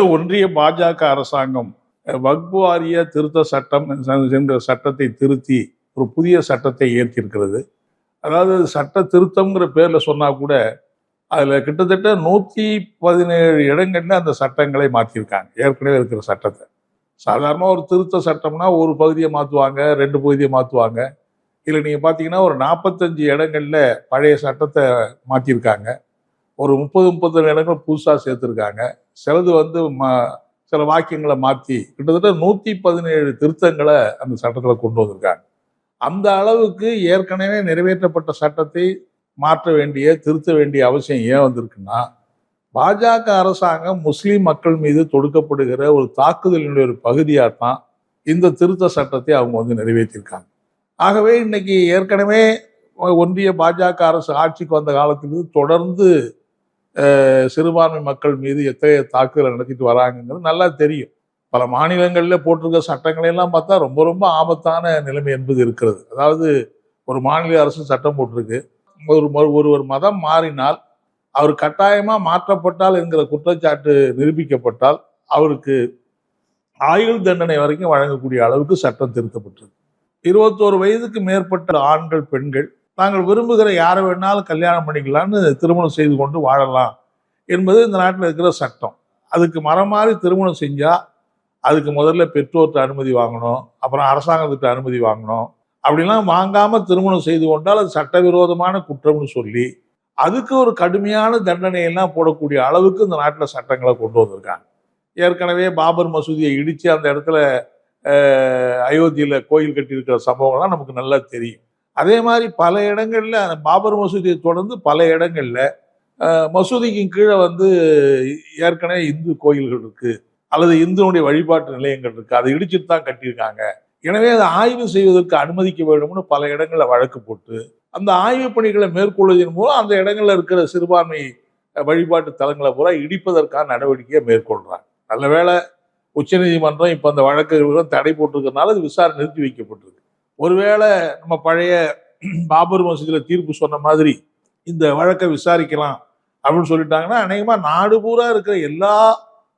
ஒன்றிய பாஜக அரசாங்கம் வக்பு வாரிய திருத்த சட்டம் என்ற சட்டத்தை திருத்தி ஒரு புதிய சட்டத்தை ஏற்றிருக்கிறது. அதாவது சட்ட திருத்தம்ங்கிற பேரில் சொன்னால் கூட அதில் கிட்டத்தட்ட நூற்றி பதினேழு இடங்கள்ல அந்த சட்டங்களை மாற்றிருக்காங்க ஏற்கனவே இருக்கிற சட்டத்தை. சாதாரணமாக ஒரு திருத்த சட்டம்னா ஒரு பகுதியை மாற்றுவாங்க ரெண்டு பகுதியை மாற்றுவாங்க இதில் நீங்கள் பார்த்தீங்கன்னா ஒரு நாற்பத்தஞ்சு இடங்கள்ல பழைய சட்டத்தை மாற்றிருக்காங்க ஒரு முப்பது முப்பத்தொரு இடங்கள் புதுசாக சேர்த்துருக்காங்க. சிலது வந்து ம சில வாக்கியங்களை மாற்றி கிட்டத்தட்ட நூற்றி பதினேழு திருத்தங்களை அந்த சட்டத்தில் கொண்டு வந்திருக்காங்க. அந்த அளவுக்கு ஏற்கனவே நிறைவேற்றப்பட்ட சட்டத்தை மாற்ற வேண்டிய திருத்த வேண்டிய அவசியம் ஏன் வந்திருக்குன்னா பாஜக அரசாங்கம் முஸ்லீம் மக்கள் மீது தொடுக்கப்படுகிற ஒரு தாக்குதலினுடைய ஒரு பகுதியாக தான் இந்த திருத்த சட்டத்தை அவங்க வந்து நிறைவேற்றியிருக்காங்க ஆகவே இன்னைக்கு ஏற்கனவே ஒன்றிய பாஜக அரசு ஆட்சிக்கு வந்த காலத்திலிருந்து தொடர்ந்து சிறுபான்மை மக்கள் மீது எத்தகைய தாக்குதல் நடத்திட்டு வராங்கங்கிறது நல்லா தெரியும். பல மாநிலங்களில் போட்டிருக்க சட்டங்களை எல்லாம் பார்த்தா ரொம்ப ரொம்ப ஆபத்தான நிலைமை என்பது இருக்கிறது. அதாவது ஒரு மாநில அரசு சட்டம் போட்டிருக்கு. ஒரு ம- ஒரு மதம் மாறினால் அவர் கட்டாயமாக மாற்றப்பட்டால் என்கிற குற்றச்சாட்டு நிரூபிக்கப்பட்டால் அவருக்கு ஆயுள் தண்டனை வரைக்கும் வழங்கக்கூடிய அளவுக்கு சட்டம் திருத்தப்பட்டிருக்கு. இருபத்தோரு வயதுக்கு மேற்பட்ட ஆண்கள் பெண்கள் தாங்கள் விரும்புகிற யாரை வேணாலும் கல்யாணம் பண்ணிக்கலாம்னு திருமணம் செய்து கொண்டு வாழலாம் என்பது இந்த நாட்டில் இருக்கிற சட்டம். அதுக்கு மரம் மாறி திருமணம் செஞ்சால் அதுக்கு முதல்ல பெற்றோர்கிட்ட அனுமதி வாங்கணும் அப்புறம் அரசாங்கத்திட்ட அனுமதி வாங்கணும். அப்படிலாம் வாங்காமல் திருமணம் செய்து கொண்டால் அது சட்டவிரோதமான குற்றம்னு சொல்லி அதுக்கு ஒரு கடுமையான தண்டனையெல்லாம் போடக்கூடிய அளவுக்கு இந்த நாட்டில் சட்டங்களை கொண்டு வந்திருக்காங்க. ஏற்கனவே பாபர் மசூதியை இடித்து அந்த இடத்துல அயோத்தியில் கோயில் கட்டியிருக்கிற சம்பவங்கள்லாம் நமக்கு நல்லா தெரியும். அதே மாதிரி பல இடங்களில் அந்த பாபர் மசூதியை தொடர்ந்து பல இடங்களில் மசூதிக்கு கீழே வந்து ஏற்கனவே இந்து கோயில்கள் இருக்குது அல்லது இந்துனுடைய வழிபாட்டு நிலையங்கள் இருக்குது அதை இடிச்சுட்டு தான் கட்டியிருக்காங்க. எனவே அதை ஆய்வு செய்வதற்கு அனுமதிக்க வேண்டும்னு பல இடங்களில் வழக்கு போட்டு அந்த ஆய்வு பணிகளை மேற்கொள்வதன் மூலம் அந்த இடங்களில் இருக்கிற சிறுபான்மை வழிபாட்டு தலங்களை பூரா இடிப்பதற்கான நடவடிக்கையை மேற்கொள்கிறாங்க நல்ல வேளை உச்சநீதிமன்றம் இப்போ அந்த வழக்குகளும் தடை போட்டிருக்கிறதுனால அது விசாரணை நிறுத்தி வைக்கப்பட்டிருக்கு. ஒருவேளை நம்ம பழைய பாபர் மசூதியில் தீர்ப்பு சொன்ன மாதிரி இந்த வழக்கை விசாரிக்கலாம் அப்படின்னு சொல்லிட்டாங்கன்னா அநேகமாக நாடு பூரா இருக்கிற எல்லா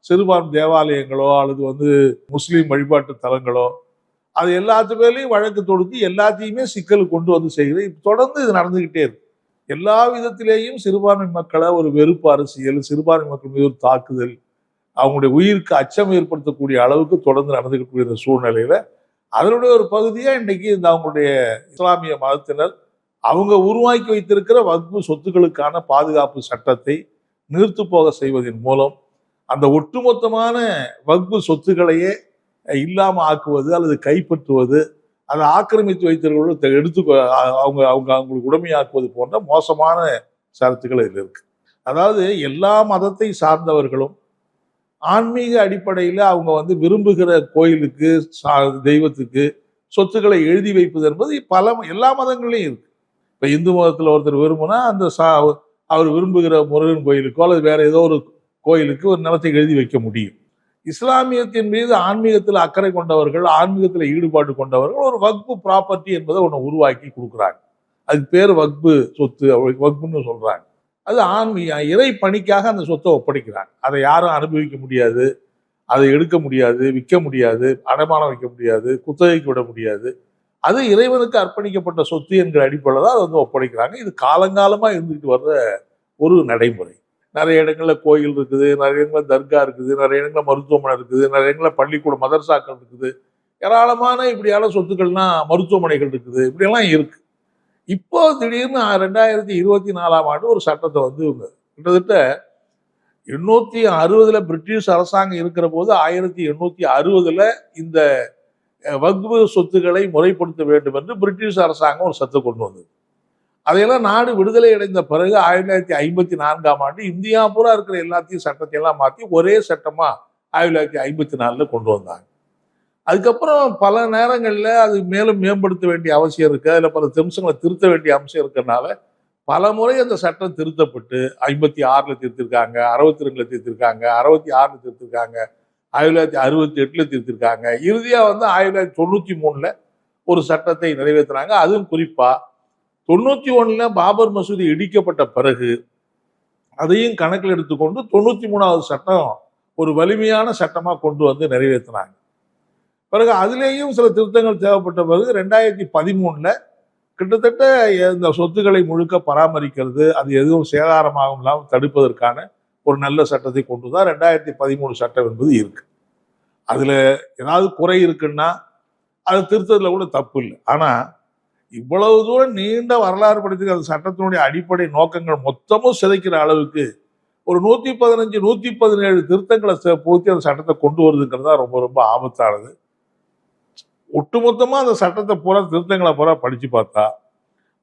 சிறுபான்மை தேவாலயங்களோ அல்லது வந்து முஸ்லீம் வழிபாட்டு தலங்களோ அது எல்லாத்து பேர்லையும் வழக்கு தொடுத்து எல்லாத்தையுமே சிக்கலுக்கு கொண்டு வந்து செய்கிறது இப்போ தொடர்ந்து இது நடந்துக்கிட்டே இருக்கு. எல்லா விதத்திலேயும் சிறுபான்மை மக்களை ஒரு வெறுப்பு அரசியல் சிறுபான்மை மக்கள் மீது ஒரு தாக்குதல் அவங்களுடைய உயிருக்கு அச்சம் ஏற்படுத்தக்கூடிய அளவுக்கு தொடர்ந்து நடந்துக்கக்கூடிய இந்த சூழ்நிலையில அதனுடைய ஒரு பகுதியாக இன்றைக்கி இந்த அவங்களுடைய இஸ்லாமிய மதத்தினர் அவங்க உருவாக்கி வைத்திருக்கிற வக்பு சொத்துக்களுக்கான பாதுகாப்பு சட்டத்தை நிறுத்து போக செய்வதன் மூலம் அந்த ஒட்டுமொத்தமான வக்பு சொத்துக்களையே இல்லாமல் ஆக்குவது அல்லது கைப்பற்றுவது அதை ஆக்கிரமித்து வைத்திருக்கிறவர்கள் எடுத்து அவங்க அவங்க அவங்களுக்கு உடமையாக்குவது போன்ற மோசமான சரத்துக்கள் இதில் இருக்கு. அதாவது எல்லா மதத்தை சார்ந்தவர்களும் ஆன்மீக அடிப்படையில் அவங்க வந்து விரும்புகிற கோயிலுக்கு சா- தெய்வத்துக்கு சொத்துக்களை எழுதி வைப்பது என்பது பல எல்லா மதங்கள்லையும் இருக்கு. இப்போ இந்து மதத்தில் ஒருத்தர் விரும்புனா அந்த சா அவர் விரும்புகிற முருகன் கோயிலுக்கோ அல்லது வேற ஏதோ ஒரு கோயிலுக்கு ஒரு நிலத்தை எழுதி வைக்க முடியும். இஸ்லாமியத்தின் மீது ஆன்மீகத்தில் அக்கறை கொண்டவர்கள் ஆன்மீகத்தில் ஈடுபாடு கொண்டவர்கள் ஒரு வக்பு ப்ராப்பர்ட்டி என்பதை ஒன்று உருவாக்கி கொடுக்குறாங்க. அதுக்கு பேர் வக்பு சொத்து அப்படி வக்புன்னு சொல்கிறாங்க அது ஆன்மீக இறை பணிக்காக அந்த சொத்தை ஒப்படைக்கிறாங்க. அதை யாரும் அனுபவிக்க முடியாது. அதை எடுக்க முடியாது விற்க முடியாது அடமானம் வைக்க முடியாது குத்தகைக்கு விட முடியாது. அது இறைவனுக்கு அர்ப்பணிக்கப்பட்ட சொத்து என்கிற அடிப்படையில் தான் அதை வந்து ஒப்படைக்கிறாங்க. இது காலங்காலமாக இருந்துகிட்டு வர்ற ஒரு நடைமுறை. நிறைய இடங்களில் கோயில் இருக்குது நிறைய இடங்களில் தர்கா இருக்குது நிறைய இடங்களில் மருத்துவமனை இருக்குது நிறைய இடங்களில் பள்ளிக்கூடம் மதர்சாக்கள் இருக்குது. ஏராளமான இப்படியான சொத்துக்கள்னால் மருத்துவமனைகள் இருக்குது. இப்படியெல்லாம் இருக்குது இப்போ திடீர்னு ரெண்டாயிரத்தி இருபத்தி நாலாம் ஆண்டு ஒரு சட்டத்தை வந்து கிட்டத்தட்ட எண்ணூற்றி அறுபதில் பிரிட்டிஷ் அரசாங்கம் இருக்கிற போது ஆயிரத்தி எண்ணூற்றி அறுபதில் இந்த வகுப்பு சொத்துக்களை முறைப்படுத்த வேண்டும் என்று பிரிட்டிஷ் அரசாங்கம் ஒரு சத்து கொண்டு வந்தது. அதையெல்லாம் நாடு விடுதலை அடைந்த பிறகு ஆயிரத்தி தொள்ளாயிரத்தி ஐம்பத்தி நான்காம் ஆண்டு இந்தியா பூரா இருக்கிற எல்லாத்தையும் சட்டத்தை எல்லாம் மாற்றி ஒரே சட்டமாக ஆயிரத்தி தொள்ளாயிரத்தி ஐம்பத்தி நாலில் கொண்டு வந்தாங்க. அதுக்கப்புறம் பல நேரங்களில் அது மேலும் மேம்படுத்த வேண்டிய அவசியம் இருக்கு. அதில் பல திம்சங்களை திருத்த வேண்டிய அம்சம் இருக்கிறனால பல முறை அந்த சட்டம் திருத்தப்பட்டு ஐம்பத்தி ஆறில் திருத்திருக்காங்க அறுபத்தி ரெண்டில் திருத்திருக்காங்க அறுபத்தி ஆறில் திருத்திருக்காங்க ஆயிரத்தி தொள்ளாயிரத்தி அறுபத்தி எட்டில் திருத்திருக்காங்க. இறுதியாக வந்து ஆயிரத்தி தொள்ளாயிரத்தி தொண்ணூற்றி மூணில் ஒரு சட்டத்தை நிறைவேற்றினாங்க அதுவும் குறிப்பாக தொண்ணூற்றி ஒன்றில் பாபர் மசூதி இடிக்கப்பட்ட பிறகு அதையும் கணக்கில் எடுத்துக்கொண்டு தொண்ணூற்றி மூணாவது சட்டம் ஒரு வலிமையான சட்டமாக கொண்டு வந்து நிறைவேற்றினாங்க பிறகு அதுலேயும் சில திருத்தங்கள் தேவைப்பட்ட பிறகு ரெண்டாயிரத்தி பதிமூணில் கிட்டத்தட்ட இந்த சொத்துக்களை முழுக்க பராமரிக்கிறது அது எதுவும் சேதாரமாகும் இல்லாமல் தடுப்பதற்கான ஒரு நல்ல சட்டத்தை கொண்டு தான் ரெண்டாயிரத்தி பதிமூணு சட்டம் என்பது இருக்குது அதில் ஏதாவது குறை இருக்குன்னா அது திருத்தத்தில் கூட தப்பு இல்லை. ஆனால் இவ்வளவு தூரம் நீண்ட வரலாறு படுத்தி அந்த சட்டத்தினுடைய அடிப்படை நோக்கங்கள் மொத்தமும் சிதைக்கிற அளவுக்கு ஒரு நூற்றி பதினஞ்சு நூற்றி பதினேழு திருத்தங்களை சே- பூர்த்தி அந்த சட்டத்தை கொண்டு வருதுங்கிறது தான் ரொம்ப ரொம்ப ஆபத்தானது. ஒட்டுமொத்தமாக அந்த சட்டத்தை பூரா திருத்தங்களை பூரா படித்து பார்த்தா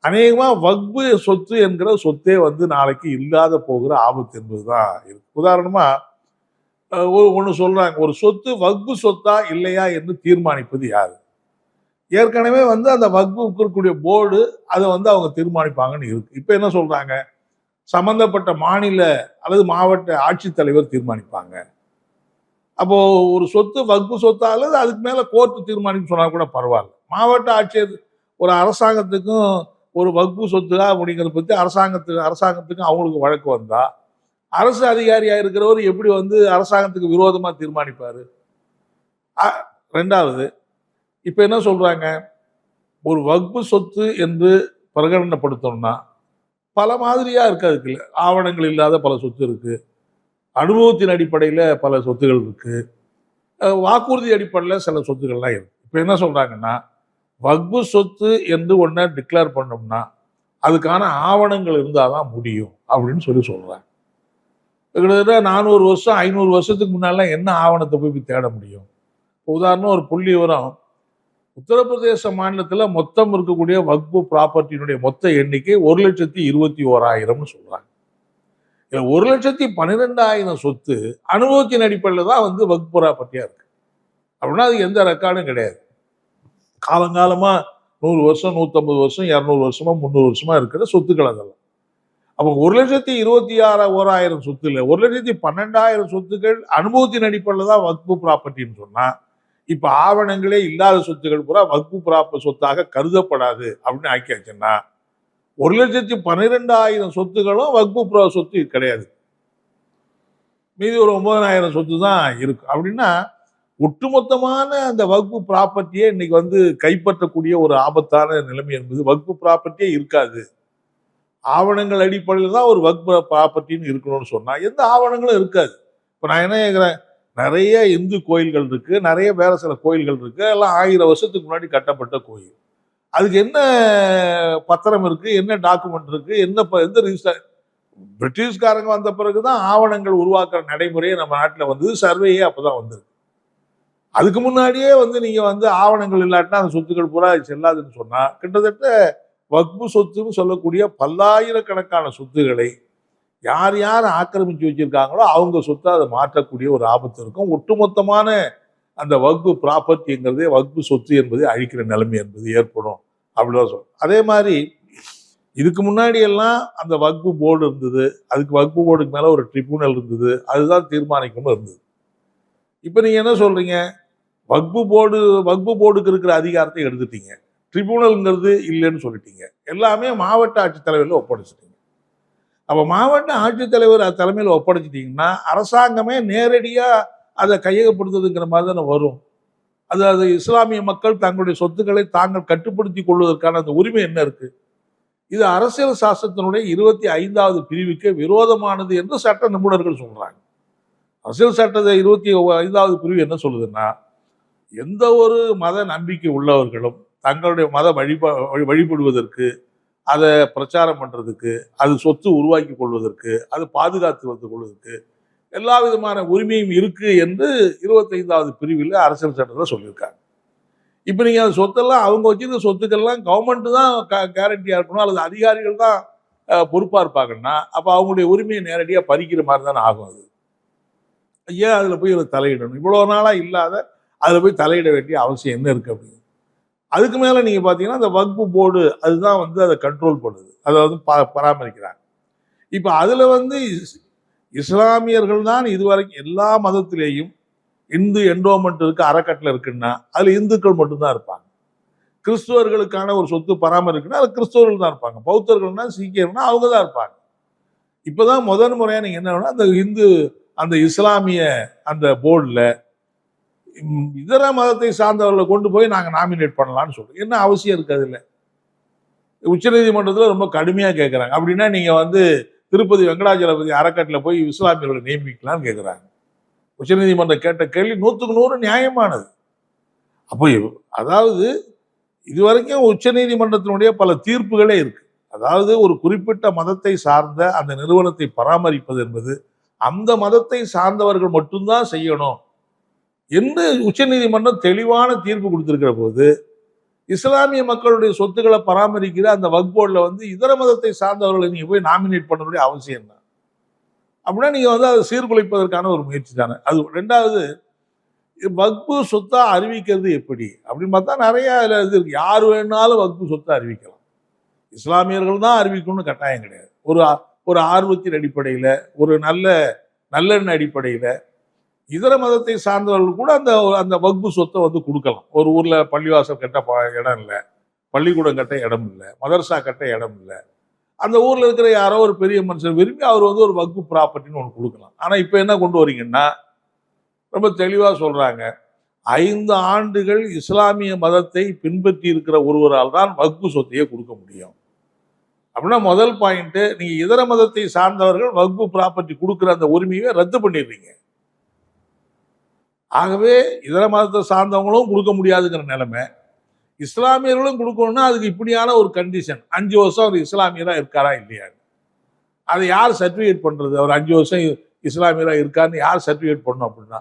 அநேகமாக வக்பு சொத்து என்கிற சொத்தே வந்து நாளைக்கு இல்லாத போகிற ஆபத்து என்பதுதான் இருக்கு. இருக்குது உதாரணமாக ஒரு ஒன்று சொல்கிறாங்க ஒரு சொத்து வக்பு சொத்தா இல்லையா என்று தீர்மானிப்பது யார்? ஏற்கனவே வந்து அந்த வக்புக்கு இருக்கக்கூடிய போர்டு அதை வந்து அவங்க தீர்மானிப்பாங்கன்னு இருக்கு. இப்போ என்ன சொல்கிறாங்க சம்பந்தப்பட்ட மாநில அல்லது மாவட்ட ஆட்சித்தலைவர் தீர்மானிப்பாங்க. அப்போது ஒரு சொத்து வகுப்பு சொத்தா அல்லது அதுக்கு மேலே கோர்ட்டு தீர்மானிக்க சொன்னால் கூட பரவாயில்ல. மாவட்ட ஆட்சியர் ஒரு அரசாங்கத்துக்கும் ஒரு வகுப்பு சொத்துக்கா அப்படிங்கிறத பற்றி அரசாங்கத்துக்கு அரசாங்கத்துக்கும் அவங்களுக்கு வழக்கு வந்தால் அரசு அதிகாரியாக இருக்கிறவர் எப்படி வந்து அரசாங்கத்துக்கு விரோதமாக தீர்மானிப்பார்? ரெண்டாவது இப்போ என்ன சொல்கிறாங்க ஒரு வகுப்பு சொத்து என்று பிரகடனப்படுத்தணும்னா பல மாதிரியாக இருக்குது அதுக்குள்ள. ஆவணங்கள் இல்லாத பல சொத்து இருக்குது அனுபவத்தின் அடிப்படையில் பல சொத்துகள் இருக்குது வாக்குறுதி அடிப்படையில் சில சொத்துக்கள்லாம் இருக்குது இப்போ என்ன சொல்கிறாங்கன்னா வக்பு சொத்து என்று ஒன்றை டிக்ளேர் பண்ணோம்னா அதுக்கான ஆவணங்கள் இருந்தால் தான் முடியும் அப்படின்னு சொல்லி சொல்கிறாங்க கிட்டத்தட்ட நானூறு வருஷம் ஐநூறு வருஷத்துக்கு முன்னாலாம் என்ன ஆவணத்தை போய் தேட முடியும்? உதாரணம் ஒரு புள்ளி விவரம். உத்தரப்பிரதேச மாநிலத்தில் மொத்தம் இருக்கக்கூடிய வக்பு ப்ராப்பர்ட்டியினுடைய மொத்த எண்ணிக்கை ஒரு லட்சத்தி இருபத்தி ஓராயிரம்னு சொல்கிறாங்க இதுல ஒரு லட்சத்தி பன்னிரெண்டாயிரம் சொத்து அனுபவத்தின் அடிப்படையில் தான் வந்து வக்பு பட்டியாக இருக்கு. அப்படின்னா அது எந்த ரெக்கார்டும் கிடையாது. காலங்காலமாக நூறு வருஷம் நூற்றம்பது வருஷம் இரநூறு வருஷமா முந்நூறு வருஷமா இருக்கிற சொத்துக்கள் அதெல்லாம். அப்போ ஒரு லட்சத்தி இருபத்தி ஆறு ஓராயிரம் சொத்து இல்லை ஒரு லட்சத்தி பன்னெண்டாயிரம் சொத்துக்கள் அனுபவத்தின் அடிப்படையில் தான் வக்பு ப்ராப்பர்ட்டின்னு சொன்னால் இப்போ ஆவணங்களே இல்லாத சொத்துக்கள் பூரா வக்பு ப்ராப்ப சொத்தாக கருதப்படாது அப்படின்னு ஆக்கியாச்சுன்னா ஒரு லட்சத்தி பன்னிரெண்டாயிரம் சொத்துகளும் வக்பு ப்ரா சொத்து கிடையாது. மீதி ஒரு ஒன்பதனாயிரம் சொத்து தான் இருக்கு. அப்படின்னா ஒட்டுமொத்தமான அந்த வக்பு ப்ராப்பர்ட்டியே இன்னைக்கு வந்து கைப்பற்றக்கூடிய ஒரு ஆபத்தான நிலைமை என்பது வக்பு ப்ராப்பர்ட்டியே இருக்காது. ஆவணங்கள் அடிப்படையில் தான் ஒரு வக்பு ப்ராப்பர்ட்டின்னு இருக்கணும்னு சொன்னால் எந்த ஆவணங்களும் இருக்காது. இப்போ நான் என்ன கேட்குறேன் நிறைய இந்து கோயில்கள் இருக்கு நிறைய வேற சில கோயில்கள் இருக்கு எல்லாம் ஆயிரம் வருஷத்துக்கு முன்னாடி கட்டப்பட்ட கோயில். அதுக்கு என்ன பத்திரம் இருக்குது என்ன டாக்குமெண்ட் இருக்குது என்ன ப- எந்த ரிஜிஸ்டர் பிரிட்டிஷ்காரங்க வந்த பிறகு தான் ஆவணங்கள் உருவாக்குற நடைமுறையே நம்ம நாட்டில் வந்தது. சர்வேயே அப்பதான் வந்தது அதுக்கு முன்னாடியே வந்து நீங்கள் வந்து ஆவணங்கள் இல்லாட்டினா அந்த சொத்துக்கள் பூரா செல்லாதுன்னு சொன்னால் கிட்டத்தட்ட வக்பு சொத்துன்னு சொல்லக்கூடிய பல்லாயிரக்கணக்கான சொத்துக்களை யார் யார் ஆக்கிரமிச்சு வச்சிருக்காங்களோ அவங்க சொத்தை அதை மாற்றக்கூடிய ஒரு ஆபத்து இருக்கும். ஒட்டுமொத்தமான அந்த வகுப்பு ப்ராப்பர்ட்டிங்கிறதே வக்பு சொத்து என்பதை அழிக்கிற நிலைமை என்பது ஏற்படும். அப்படிதான் சொல்றோம் அதே மாதிரி இதுக்கு முன்னாடி எல்லாம் அந்த வகுப்பு போர்டு இருந்தது. அதுக்கு வகுப்பு போர்டுக்கு மேலே ஒரு ட்ரிபியூனல் இருந்தது. அதுதான் தீர்மானிக்கணும் இருந்தது. இப்போ நீங்கள் என்ன சொல்கிறீங்க வகுப்பு போர்டு வக்பு போர்டுக்கு இருக்கிற அதிகாரத்தை எடுத்துட்டீங்க. ட்ரிபியூனல்ங்கிறது இல்லைன்னு சொல்லிட்டீங்க. எல்லாமே மாவட்ட ஆட்சித்தலைவரில் ஒப்படைச்சிட்டீங்க. அப்போ மாவட்ட ஆட்சித்தலைவர் தலைமையில் ஒப்படைச்சிட்டிங்கன்னா அரசாங்கமே நேரடியாக அதை கையகப்படுத்துறதுங்கிற மாதிரி தானே வரும். அது அது இஸ்லாமிய மக்கள் தங்களுடைய சொத்துக்களை தாங்கள் கட்டுப்படுத்தி கொள்வதற்கான அந்த உரிமை என்ன இருக்கு? இது அரசியல் சாஸ்திரத்தினுடைய இருபத்தி ஐந்தாவது பிரிவுக்கு விரோதமானது என்று சட்ட நிபுணர்கள் சொல்றாங்க. அரசியல் சட்டத்தை இருபத்தி ஐந்தாவது பிரிவு என்ன சொல்லுதுன்னா எந்த ஒரு மத நம்பிக்கை உள்ளவர்களும் தங்களுடைய மத வழிபா வழி- வழிபடுவதற்கு அதை பிரச்சாரம் பண்ணுறதுக்கு அது சொத்து உருவாக்கி கொள்வதற்கு அது பாதுகாத்து வந்து கொள்வதற்கு எல்லா விதமான உரிமையும் இருக்குது என்று இருபத்தைந்தாவது பிரிவில் அரசியல் சட்டத்தில் சொல்லியிருக்காங்க. இப்போ நீங்கள் அந்த சொத்தெல்லாம் அவங்க வச்சிருந்த சொத்துக்கள்லாம் கவர்மெண்ட்டு தான் க கேரண்டியாக இருக்கணும் அல்லது அதிகாரிகள் தான் பொறுப்பாக இருப்பாங்கன்னா அப்போ அவங்களுடைய உரிமையை நேரடியாக பறிக்கிற மாதிரி தானே ஆகும் அது. ஏன் அதில் போய் இதில் தலையிடணும்? இவ்வளோ நாளாக இல்லாத அதில் போய் தலையிட வேண்டிய அவசியம் என்ன இருக்குது அப்படின்னு. அதுக்கு மேலே நீங்கள் பார்த்தீங்கன்னா அந்த வகுப்பு போர்டு அதுதான் வந்து அதை கண்ட்ரோல் பண்ணுது. அதை வந்து பா பராமரிக்கிறாங்க. இப்போ அதில் வந்து இஸ்லாமியர்கள் தான் இதுவரைக்கும் எல்லா மதத்திலேயும் இந்து என்டோமெண்ட் இருக்கு அறக்கட்டளை இருக்குன்னா அதில் இந்துக்கள் மட்டும்தான் இருப்பாங்க. கிறிஸ்துவர்களுக்கான ஒரு சொத்து பராமரிக்குன்னா அது கிறிஸ்துவர்கள் தான் இருப்பாங்க. பௌத்தர்கள்னா சீக்கியர்னா அவங்க தான் இருப்பாங்க. இப்போதான் முதன் முறையாக நீங்கள் என்ன அந்த இந்து அந்த இஸ்லாமிய அந்த போர்டில் இதர மதத்தை சார்ந்தவர்களை கொண்டு போய் நாங்கள் நாமினேட் பண்ணலாம்னு சொல்கிறோம் என்ன அவசியம் இருக்கு அதில்? உச்சநீதிமன்றத்தில் ரொம்ப கடுமையாக கேட்குறாங்க அப்படின்னா நீங்கள் வந்து திருப்பதி வெங்கடாஜலபதி அறக்கட்டில் போய் இஸ்லாமியர்களை நியமிக்கலாம்னு கேட்குறாங்க உச்சநீதிமன்றம் கேட்ட கேள்வி நூற்றுக்கு நூறு நியாயமானது. அப்போ அதாவது அதாவது இதுவரைக்கும் உச்சநீதிமன்றத்தினுடைய பல தீர்ப்புகளே இருக்கு. அதாவது ஒரு குறிப்பிட்ட மதத்தை சார்ந்த அந்த நிறுவனத்தை பராமரிப்பது என்பது அந்த மதத்தை சார்ந்தவர்கள் மட்டும்தான் செய்யணும் என்று உச்சநீதிமன்றம் தெளிவான தீர்ப்பு கொடுத்திருக்கிற போது இஸ்லாமிய மக்களுடைய சொத்துக்களை பராமரிக்கிற அந்த வக் போர்டில் வந்து இதர மதத்தை சார்ந்தவர்களை நீங்கள் போய் நாமினேட் பண்ணக்கூடிய அவசியம் தான் அப்படின்னா நீங்கள் வந்து அதை சீர்குலைப்பதற்கான ஒரு முயற்சி தானே. அது ரெண்டாவது வக்பு சொத்தா அறிவிக்கிறது எப்படி? அப்படின்னு பார்த்தா நிறைய அதில் இது இருக்கு. யார் வேணாலும் வக்பு சொத்தை அறிவிக்கலாம். இஸ்லாமியர்கள் தான் அறிவிக்கணும்னு கட்டாயம் கிடையாது. ஒரு ஒரு ஆர்வத்தின் அடிப்படையில் ஒரு நல்ல நல்லெண்ண அடிப்படையில் இதர மதத்தை சார்ந்தவர்கள் கூட அந்த அந்த வக்பு சொத்தை வந்து கொடுக்கலாம். ஒரு ஊரில் பள்ளிவாசல் கட்ட ப- இடம் இல்லை. பள்ளிக்கூடம் கட்ட இடம் இல்லை. மதர்சா கட்ட இடம் இல்லை. அந்த ஊரில் இருக்கிற யாரோ ஒரு பெரிய மனுஷன் விரும்பி அவர் வந்து ஒரு வகுப்பு ப்ராப்பர்ட்டின்னு ஒன்று கொடுக்கலாம். ஆனால் இப்போ என்ன கொண்டு வரீங்கன்னா ரொம்ப தெளிவாக சொல்கிறாங்க ஐந்து ஆண்டுகள் இஸ்லாமிய மதத்தை பின்பற்றி இருக்கிற ஒருவரால் தான் வக்பு சொத்தையே கொடுக்க முடியும். அப்படின்னா முதல் பாயிண்ட்டு நீங்கள் இதர மதத்தை சார்ந்தவர்கள் வக்பு ப்ராப்பர்ட்டி கொடுக்குற அந்த உரிமையை ரத்து பண்ணிடுறீங்க. ஆகவே இதர மதத்தை சார்ந்தவங்களும் கொடுக்க முடியாதுங்கிற நிலைமை. இஸ்லாமியர்களும் கொடுக்கணும்னா அதுக்கு இப்படியான ஒரு கண்டிஷன் அஞ்சு வருஷம் அவர் இஸ்லாமியராக இருக்காரா இல்லையா? அதை யார் சர்டிஃபிகேட் பண்ணுறது அவர் அஞ்சு வருஷம் இஸ்லாமியராக இருக்காருன்னு யார் சர்டிஃபிகேட் பண்ணும் அப்படின்னா?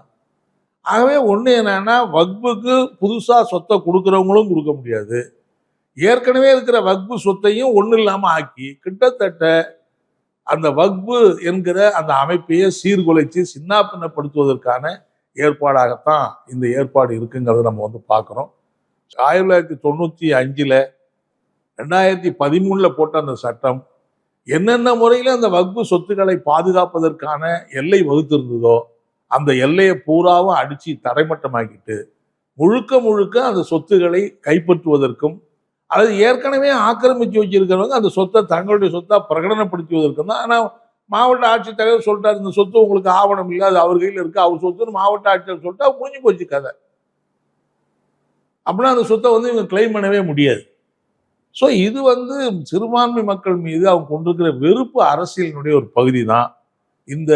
ஆகவே ஒன்று என்னன்னா வக்புக்கு புதுசாக சொத்தை கொடுக்குறவங்களும் கொடுக்க முடியாது. ஏற்கனவே இருக்கிற வக்பு சொத்தையும் ஒன்றும் இல்லாமல் ஆக்கி கிட்டத்தட்ட அந்த வக்பு என்கிற அந்த அமைப்பையே சீர்குலைச்சு சின்னாப்பின்னப்படுத்துவதற்கான ஏற்பாடாகத்தான் இந்த ஏற்பாடு இருக்குங்கிறத நம்ம வந்து பார்க்குறோம். ஆயிரத்தி தொள்ளாயிரத்தி தொண்ணூற்றி அஞ்சில் ரெண்டாயிரத்தி பதிமூணில் போட்ட அந்த சட்டம் என்னென்ன முறையில் அந்த வகுப்பு சொத்துக்களை பாதுகாப்பதற்கான எல்லை வகுத்திருந்ததோ அந்த எல்லையை பூராவும் அடித்து தடைமட்டமாக்கிட்டு முழுக்க முழுக்க அந்த சொத்துக்களை கைப்பற்றுவதற்கும் அல்லது ஏற்கனவே ஆக்கிரமிச்சு வச்சிருக்கிறவங்க அந்த சொத்தை தங்களுடைய சொத்தாக பிரகடனப்படுத்துவதற்கும் தான். ஆனால் மாவட்ட ஆட்சித்தலைவர் சொல்லிட்டார் இந்த சொத்து உங்களுக்கு ஆவணம் இல்லை அது அவர் கையில் இருக்குது அவர் சொத்துன்னு மாவட்ட ஆட்சியர் சொல்லிட்டா முடிஞ்சு போச்சு கதை. அப்படின்னா அந்த சொத்தை வந்து இவங்க கிளைம் பண்ணவே முடியாது. ஸோ இது வந்து சிறுபான்மை மக்கள் மீது அவங்க கொண்டிருக்கிற வெறுப்பு அரசியலினுடைய ஒரு பகுதி தான் இந்த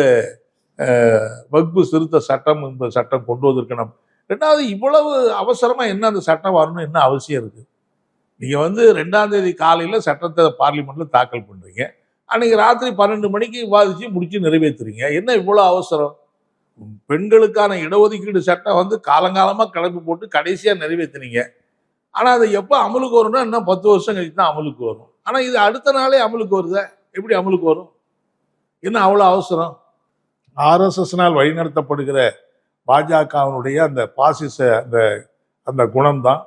வகுப்பு சிறுத்த சட்டம் இந்த சட்டம் கொண்டு வந்திருக்கணும் ரெண்டாவது இவ்வளவு அவசரமாக என்ன அந்த சட்டம் வரணும் என்ன அவசியம் இருக்குது நீங்கள் வந்து ரெண்டாம் தேதி காலையில் சட்டத்தை பார்லிமெண்ட்டில் தாக்கல் பண்ணுறீங்க அன்னைக்கு ராத்திரி பன்னெண்டு மணிக்கு விவாதித்து முடித்து நிறைவேற்றுறீங்க என்ன இவ்வளோ அவசரம்? பெண்களுக்கான இடஒதுக்கீடு சட்டம் வந்து காலங்காலமாக கிளப்பி போட்டு கடைசியாக நிறைவேற்றினீங்க ஆனால் அது எப்போ அமலுக்கு வரும்னா இன்னும் பத்து வருஷம் கழிச்சு தான் அமலுக்கு வரும். ஆனால் இது அடுத்த நாளே அமலுக்கு வருதா? எப்படி அமலுக்கு வரும்? என்ன அவ்வளோ அவசரம்? ஆர்எஸ்எஸ்னால் வழிநடத்தப்படுகிற பாஜகவினுடைய அந்த பாசிச அந்த அந்த குணம்தான்.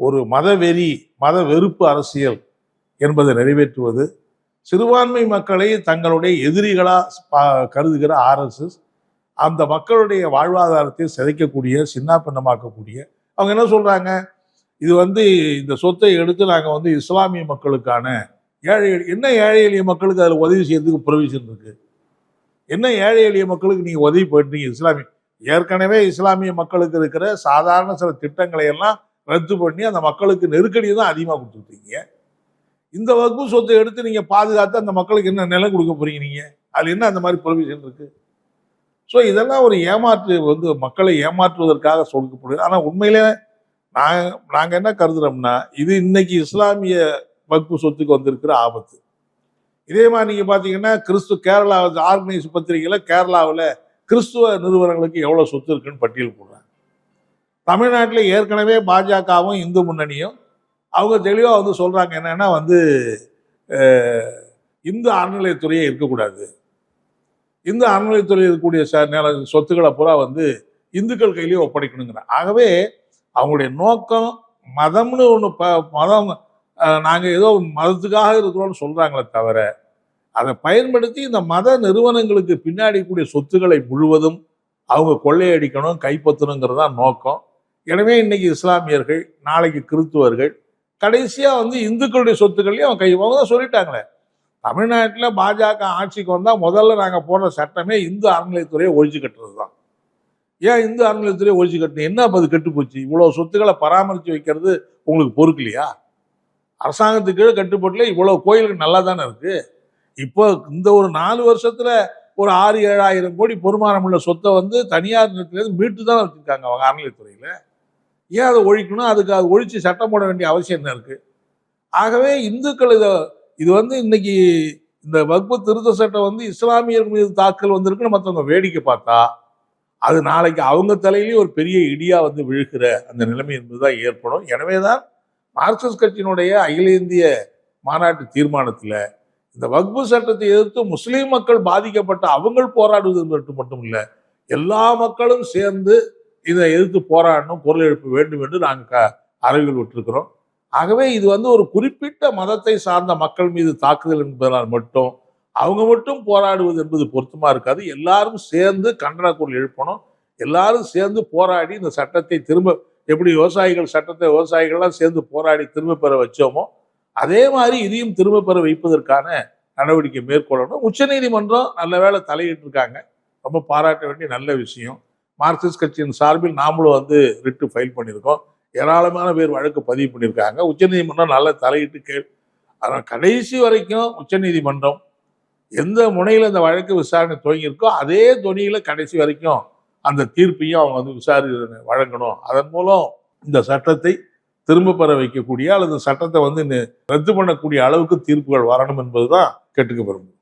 ஒரு மதவெறி மத வெறுப்பு அரசியல் என்பதை நிறைவேற்றுவது சிறுபான்மை மக்களை தங்களுடைய எதிரிகளாக கருதுகிற ஆர்எஸ்எஸ் அந்த மக்களுடைய வாழ்வாதாரத்தை சிதைக்கக்கூடிய சின்னாபின்னமாக்கக்கூடிய அவங்க என்ன சொல்கிறாங்க இது வந்து இந்த சொத்தை எடுத்து நாங்கள் வந்து இஸ்லாமிய மக்களுக்கான ஏழை என்ன ஏழை எளிய மக்களுக்கு அதில் உதவி செய்யறதுக்கு ப்ரொவிஷன் இருக்குது என்ன ஏழை எளிய மக்களுக்கு நீங்கள் உதவி பண்ணுறீங்க இஸ்லாமிய ஏற்கனவே இஸ்லாமிய மக்களுக்கு இருக்கிற சாதாரண சில திட்டங்களை எல்லாம் ரத்து பண்ணி அந்த மக்களுக்கு நெருக்கடியை தான் அதிகமாக கொடுத்துருக்கீங்க இந்த வகுப்பு சொத்தை எடுத்து நீங்கள் பாதுகாத்து அந்த மக்களுக்கு என்ன நிலம் கொடுக்க போறீங்க நீங்கள் அதில் என்ன அந்த மாதிரி ப்ரொவிஷன் இருக்குது ஸோ இதெல்லாம் ஒரு ஏமாற்று வந்து மக்களை ஏமாற்றுவதற்காக சொல்லப்படுது ஆனால் உண்மையிலே நான் நாங்கள் என்ன கருதுறோம்னா இது இன்னைக்கு இஸ்லாமிய வகுப்பு சொத்துக்கு வந்திருக்கிற ஆபத்து. இதே மாதிரி நீங்கள் பார்த்தீங்கன்னா கிறிஸ்து கேரளா ஆர்கனைஸ் பத்திரிகையில் கேரளாவில் கிறிஸ்துவ நிறுவனங்களுக்கு எவ்வளோ சொத்து இருக்குன்னு பட்டியல் போடுறாங்க. தமிழ்நாட்டில் ஏற்கனவே பாஜகவும் இந்து முன்னணியும் அவங்க தெளிவாக வந்து சொல்கிறாங்க என்னென்னா வந்து இந்து அறநிலையத்துறையே இருக்கக்கூடாது. இந்து அறநிலையத்துறை இருக்கக்கூடிய ச நில சொத்துக்களை பூரா வந்து இந்துக்கள் கையிலேயே ஒப்படைக்கணுங்கிற ஆகவே அவங்களுடைய நோக்கம் மதம்னு ஒன்று ப மதம் நாங்கள் ஏதோ மதத்துக்காக இருக்கிறோம்னு சொல்கிறாங்களே தவிர அதை பயன்படுத்தி இந்த மத நிறுவனங்களுக்கு பின்னாடி கூடிய சொத்துக்களை முழுவதும் அவங்க கொள்ளையடிக்கணும் கைப்பற்றணுங்கிறது தான் நோக்கம். எனவே இன்னைக்கு இஸ்லாமியர்கள் நாளைக்கு கிறித்துவர்கள் கடைசியாக வந்து இந்துக்களுடைய சொத்துக்களையும் அவன் கை அவங்க தான் சொல்லிட்டாங்களே. தமிழ்நாட்டில் பாஜக ஆட்சிக்கு வந்தால் முதல்ல நாங்கள் போடுற சட்டமே இந்து அறநிலையத்துறையை ஒழிச்சு கட்டுறது தான் ஏன் இந்து அறநிலையத்துறையை ஒழிச்சு கட்டணும்? என்ன அப்போ அது கெட்டுப்போச்சு இவ்வளோ சொத்துக்களை பராமரித்து வைக்கிறது உங்களுக்கு பொறுக்கலையா அரசாங்கத்துக்கு கட்டுப்பட்டுல இவ்வளோ கோயிலுக்கு நல்லா தானே இருக்குது இப்போ இந்த ஒரு நாலு வருஷத்தில் ஒரு ஆறு ஏழாயிரம் கோடி பொறுமானம் உள்ள சொத்தை வந்து தனியார் நிலத்திலேருந்து மீட்டு தான் வச்சிருக்காங்க அவங்க அறநிலையத்துறையில். ஏன் அதை ஒழிக்கணும்? அதுக்கு அது ஒழித்து சட்டம் போட வேண்டிய அவசியம் என்ன இருக்குது ஆகவே இந்துக்கள் இதை இது வந்து இன்னைக்கு இந்த வக்பு திருத்த சட்டம் வந்து இஸ்லாமியர் மீது தாக்கல் வந்திருக்குன்னு மற்றவங்க வேடிக்கை பார்த்தா அது நாளைக்கு அவங்க தலையிலேயே ஒரு பெரிய இடியா வந்து விழுகிற அந்த நிலைமை என்பதுதான் ஏற்படும். எனவே தான் மார்க்சிஸ்ட் கட்சியினுடைய அகில இந்திய மாநாட்டு தீர்மானத்தில் இந்த வக்பு சட்டத்தை எதிர்த்து முஸ்லீம் மக்கள் பாதிக்கப்பட்ட அவங்கள் போராடுவது மட்டும் மட்டும் இல்லை எல்லா மக்களும் சேர்ந்து இதை எதிர்த்து போராடணும் குரல் எழுப்ப வேண்டும் என்று நாங்கள் அறிவியல் விட்டுருக்கிறோம். ஆகவே இது வந்து ஒரு குறிப்பிட்ட மதத்தை சார்ந்த மக்கள் மீது தாக்குதல் என்பதனால் மட்டும் அவங்க மட்டும் போராடுவது என்பது பொருத்தமாக இருக்காது. எல்லாரும் சேர்ந்து கண்டன குரல் எழுப்பணும். எல்லாரும் சேர்ந்து போராடி இந்த சட்டத்தை திரும்ப எப்படி விவசாயிகள் சட்டத்தை விவசாயிகள்லாம் சேர்ந்து போராடி திரும்ப பெற வச்சோமோ அதே மாதிரி இதையும் திரும்ப பெற வைப்பதற்கான நடவடிக்கை மேற்கொள்ளணும். உச்சநீதிமன்றம் நல்ல வேளை தலையிட்டு இருக்காங்க ரொம்ப பாராட்ட வேண்டிய நல்ல விஷயம். மார்க்சிஸ்ட் கட்சியின் சார்பில் நாமளும் வந்து ரிட்டு ஃபைல் பண்ணியிருக்கோம். ஏராளமான பேர் வழக்கு பதிவு பண்ணியிருக்காங்க. உச்சநீதிமன்றம் நல்ல தலையிட்டு கேள். ஆனால் கடைசி வரைக்கும் உச்சநீதிமன்றம் எந்த முனையில் இந்த வழக்கு விசாரணை துவங்கியிருக்கோ அதே துணியில் கடைசி வரைக்கும் அந்த தீர்ப்பையும் அவங்க வந்து விசாரி வழங்கணும். அதன் மூலம் இந்த சட்டத்தை திரும்ப பெற வைக்கக்கூடிய அல்லது சட்டத்தை வந்து ரத்து பண்ணக்கூடிய அளவுக்கு தீர்ப்புகள் வரணும் என்பதுதான் கேட்டுக்க விரும்புகிறோம்